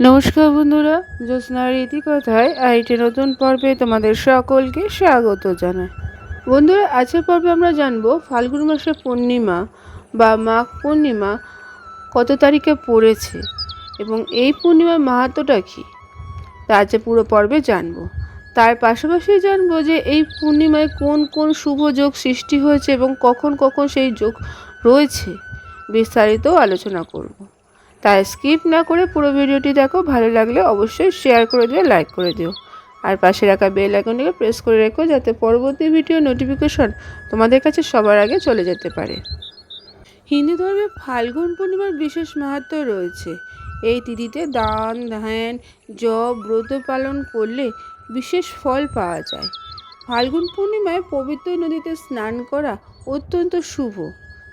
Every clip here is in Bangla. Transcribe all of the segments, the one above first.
নমস্কার বন্ধুরা জ্যোৎস্নার ইতিকথায় আইটি নতুন পর্বে তোমাদের সকলকে স্বাগত জানাই। বন্ধুরা, আজকের পর্বে আমরা জানব ফাল্গুন মাসে পূর্ণিমা বা মাঘ পূর্ণিমা কত তারিখে পড়েছে এবং এই পূর্ণিমার মাহাত্মটা কী? তা আজকে পুরো পর্বে জানব। তার পাশাপাশি জানব যে এই পূর্ণিমায় কোন কোন শুভ যোগ সৃষ্টি হয়েছে এবং কখন কখন সেই যোগ রয়েছে বিস্তারিত আলোচনা করব। তাই স্কিপ না করে পুরো ভিডিওটি দেখো। ভালো লাগলে অবশ্যই শেয়ার করে দিও লাইক করে দিও। আর পাশে রাখা বেল আইকনটিকে প্রেস করে রেখো যাতে পরবর্তী ভিডিও নোটিফিকেশন তোমাদের কাছে সবার আগে চলে যেতে পারে। হিন্দু ধর্মে ফাল্গুন পূর্ণিমার বিশেষ মাহাত্ম রয়েছে। এই তিথিতে দান, ধ্যান, জপ, ব্রত পালন করলে বিশেষ ফল পাওয়া যায়। ফাল্গুন পূর্ণিমায় পবিত্র নদীতে স্নান করা অত্যন্ত শুভ।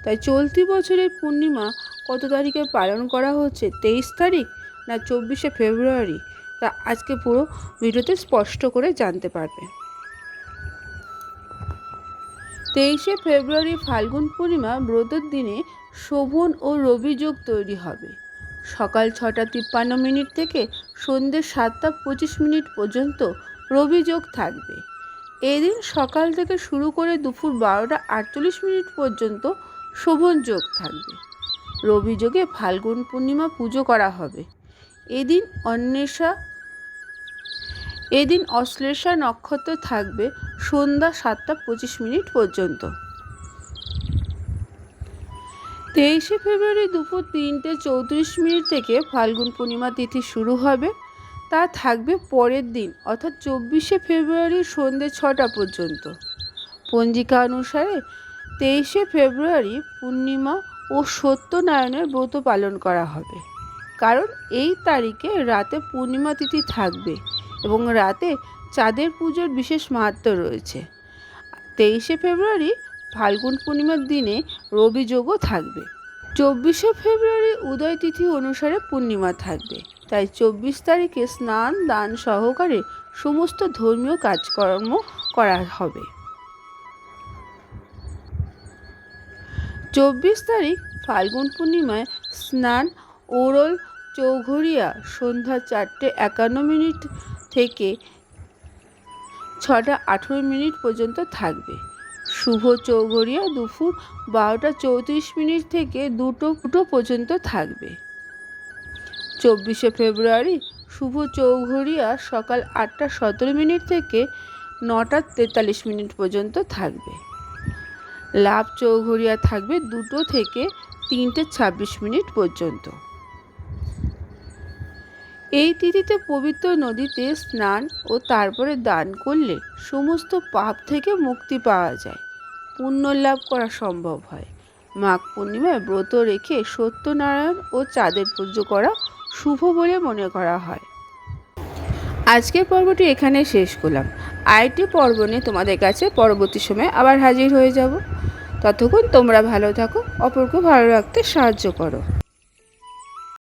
তাই চলতি বছরের পূর্ণিমা কত তারিখে পালন করা হচ্ছে? তেইশ তারিখ না চব্বিশে ফেব্রুয়ারি? তা আজকে পুরো ভিডিওতে স্পষ্ট করে জানতে পারবে। তেইশে ফেব্রুয়ারি ফাল্গুন পূর্ণিমা ব্রতর দিনে শোভন ও রবি যোগ তৈরি হবে। সকাল ছটা তিপ্পান্ন মিনিট থেকে সন্ধ্যে সাতটা পঁচিশ মিনিট পর্যন্ত রবি যোগ থাকবে। এদিন সকাল থেকে শুরু করে দুপুর বারোটা আটচল্লিশ মিনিট পর্যন্ত শোভন যোগ থাকবে। রবি যোগে ফাল্গুন পূর্ণিমা পুজো করা হবে। এদিন অন্বেষা, এদিন অশ্লেষা নক্ষত্র থাকবে সন্ধ্যা সাতটা পঁচিশ মিনিট পর্যন্ত। তেইশে ফেব্রুয়ারি দুপুর তিনটে চৌত্রিশ মিনিট থেকে ফাল্গুন পূর্ণিমা তিথি শুরু হবে। তা থাকবে পরের দিন, অর্থাৎ চব্বিশে ফেব্রুয়ারি সন্ধ্যে ছটা পর্যন্ত। পঞ্জিকা অনুসারে তেইশে ফেব্রুয়ারি পূর্ণিমা ও সত্যনারায়ণের ব্রত পালন করা হবে। কারণ এই তারিখে রাতে পূর্ণিমা তিথি থাকবে এবং রাতে চাঁদের পুজোর বিশেষ মাহাত্ম রয়েছে। তেইশে ফেব্রুয়ারি ফাল্গুন পূর্ণিমার দিনে রবি যোগও থাকবে। চব্বিশে ফেব্রুয়ারি উদয় তিথি অনুসারে পূর্ণিমা থাকবে। তাই চব্বিশ তারিখে স্নান, দান, সহকারে সমস্ত ধর্মীয় কাজকর্ম করা হবে। চব্বিশ তারিখ ফাল্গুন পূর্ণিমায় স্নান, ওরল চৌঘরিয়া সন্ধ্যা চারটে একান্ন মিনিট থেকে ছটা আঠেরো মিনিট পর্যন্ত থাকবে। শুভ চৌঘরিয়া দুপুর বারোটা চৌত্রিশ মিনিট থেকে দুটো দুটো পর্যন্ত থাকবে। চব্বিশে ফেব্রুয়ারি শুভ চৌঘরিয়া সকাল আটটা সতেরো মিনিট থেকে নটা তেতাল্লিশ মিনিট পর্যন্ত থাকবে। লাভ চৌঘরিয়া থাকবে দুটো থেকে তিনটে ছাব্বিশ মিনিট পর্যন্ত। এই তিথিতে পবিত্র নদীতে স্নান ও তারপরে দান করলে সমস্ত পাপ থেকে মুক্তি পাওয়া যায়। পুণ্য লাভ করা সম্ভব হয়। মাঘ পূর্ণিমায় ব্রত রেখে সত্যনারায়ণ ও চাঁদের পুজো করা শুভ বলে মনে করা হয়। আজকের পর্বটি এখানে শেষ করলাম। আইটি পর্ব নিয়ে তোমাদের কাছে পরবর্তী সময়ে আবার হাজির হয়ে যাব। ততক্ষণ তোমরা ভালো থাকো, অপরকে ভালো রাখতে সাহায্য করো।